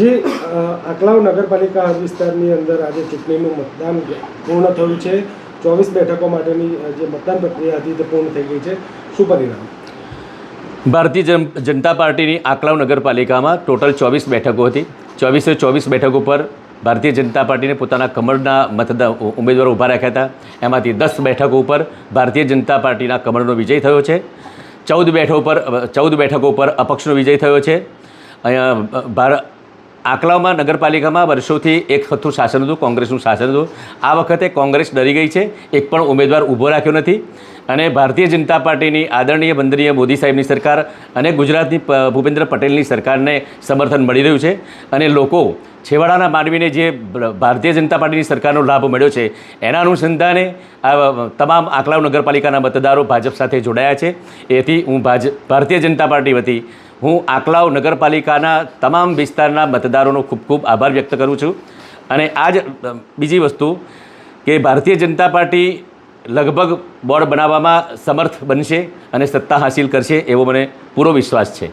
જે આકલાવ નગરપાલિકા વિસ્તારની અંદર આજે ચૂંટણીનું મતદાન પૂર્ણ થયું છે. ચોવીસ બેઠકો માટેની જે મતદાન પ્રક્રિયા હતી તે પૂર્ણ થઈ ગઈ છે. શું પરિણામ? ભારતીય જનતા પાર્ટીની આકલાવ નગરપાલિકામાં ટોટલ ચોવીસ બેઠકો હતી. ચોવીસે ચોવીસ બેઠકો પર ભારતીય જનતા પાર્ટીને પોતાના કમળના મતદાન ઉમેદવારો ઊભા રાખ્યા હતા. એમાંથી દસ બેઠકો ઉપર ભારતીય જનતા પાર્ટીના કમળનો વિજય થયો છે. ચૌદ બેઠકો પર ચૌદ બેઠકો પર અપક્ષનો વિજય થયો છે. અહીંયા ભાર આકલાવમાં નગરપાલિકામાં વર્ષોથી એક હતું શાસન હતું, કોંગ્રેસનું શાસન હતું. આ વખતે કોંગ્રેસ ડરી ગઈ છે. એક પણ ઉમેદવાર ઊભો રાખ્યો નથી. અને ભારતીય જનતા પાર્ટીની આદરણીય બંદરીય મોદી સાહેબની સરકાર અને ગુજરાતની ભૂપેન્દ્ર પટેલની સરકારને સમર્થન મળી રહ્યું છે. અને લોકો છેવાડાના માનવીને જે ભારતીય જનતા પાર્ટીની સરકારનો લાભ મળ્યો છે, એના અનુસંધાને આ, તમામ આકલાવ નગરપાલિકાના મતદારો ભાજપ સાથે જોડાયા છે. એથી હું ભાજ, ભારતીય જનતા પાર્ટી વતી હું આકલાવ નગરપાલિકાના તમામ વિસ્તારના મતદારોનો ખૂબ ખૂબ આભાર વ્યક્ત કરું છું. અને આ જ બીજી વસ્તુ કે ભારતીય જનતા પાર્ટી લગભગ બોર્ડ બનાવવામાં સમર્થ બનશે અને સત્તા હાસિલ કરશે એવો મને પૂરો વિશ્વાસ છે.